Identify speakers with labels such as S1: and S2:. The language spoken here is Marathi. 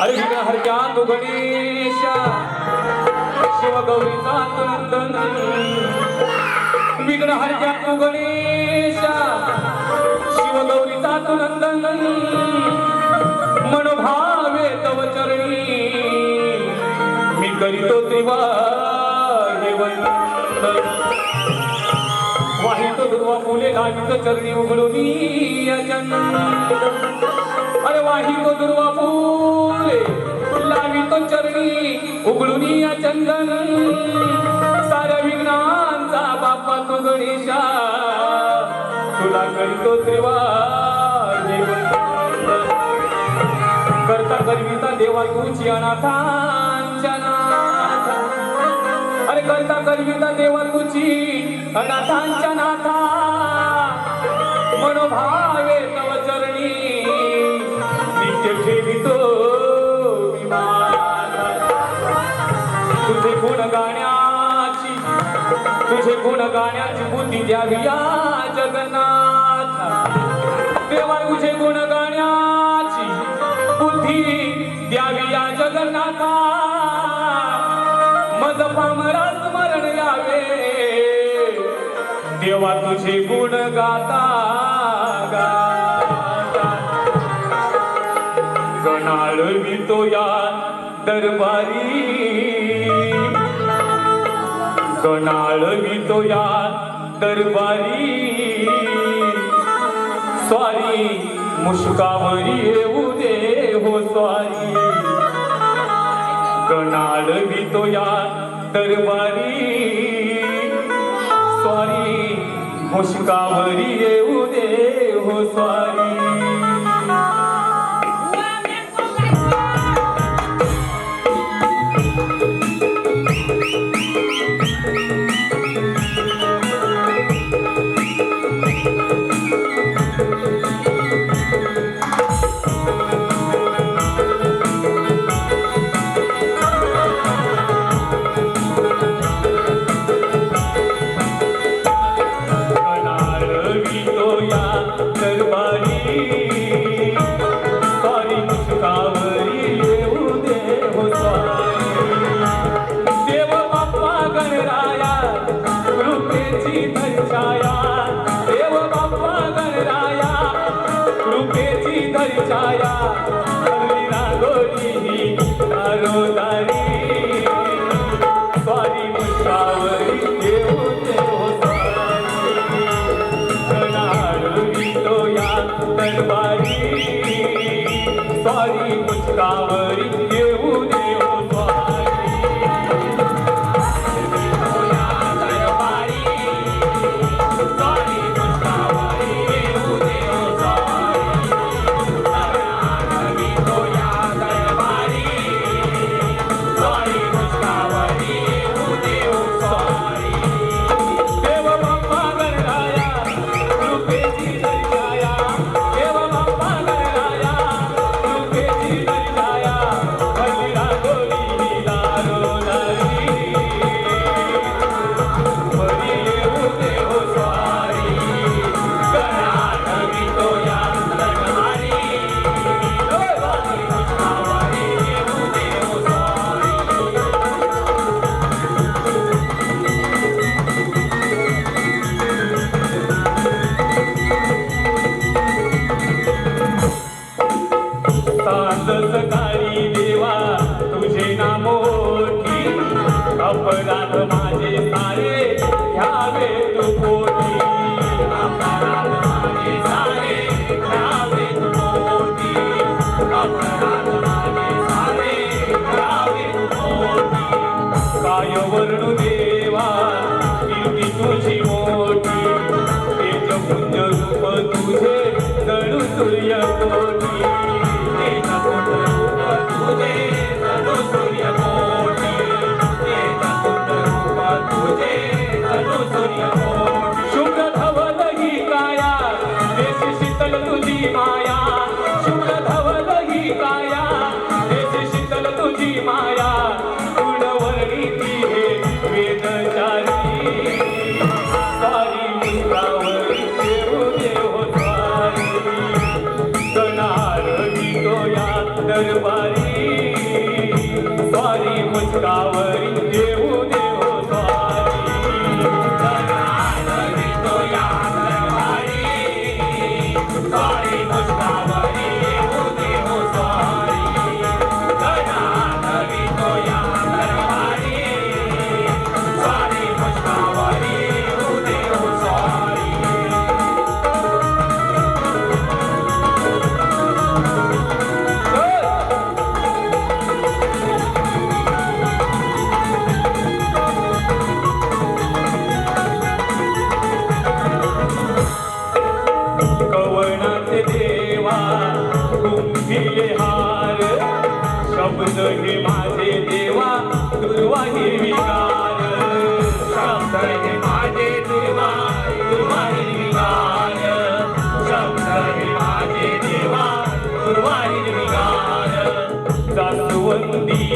S1: अरे विघ्न हरक्या गणेशा. शिवगौरीचा नंदन. विघ्न हरक्या तू गणेशा. शिवगौरीचा तू नंदन. मनोभावे तव चरणी. मी करीतो त्रिवा वाहित दुर्वा फुले लावित चरणी उघडून अरे वाहित दुर्वा चरणी उघडून चंदन. साऱ्या विघ्नांचा बाप्पा तू गणेशा. तुला करतो देवा करता करविता देवा तुझी अनाथांच्या नाथा. अरे करता करविता देवा तुझी अनाथांच्या नाथा. मनोभावे तुझे गुण गाण्याची बुद्धी द्यावी या जगन्नाथ. देवा तुझे गुण गाण्याची बुद्धी द्यावी या जगन्नाथा. मज पामरा स्मरण यावे. देवा तुझे गुण गाता गणाळ मी तो या दरबारी. गणाळ तो या दरबारी. स्वारी मुष्कावरी येऊ दे हो स्वारी. गणाळ तो या दरबारी. स्वारी मुष्कावरी येऊ दे हो स्वारी. कृपेची धरछाया रांगोळी दारोदारी स्वारी मुस्कावरी या दरबारी. स्वारी तुझी मोठी. तेज पुंज रूप तुझे जणू सूर्य காவரித்து शब्द हे माझे देवा दुर्वा हे विकार. शब्द हे माझे देवा दुर्वा हे विकार. शब्द हे माझे देवा दुर्वा हे विकार. जास्वंदी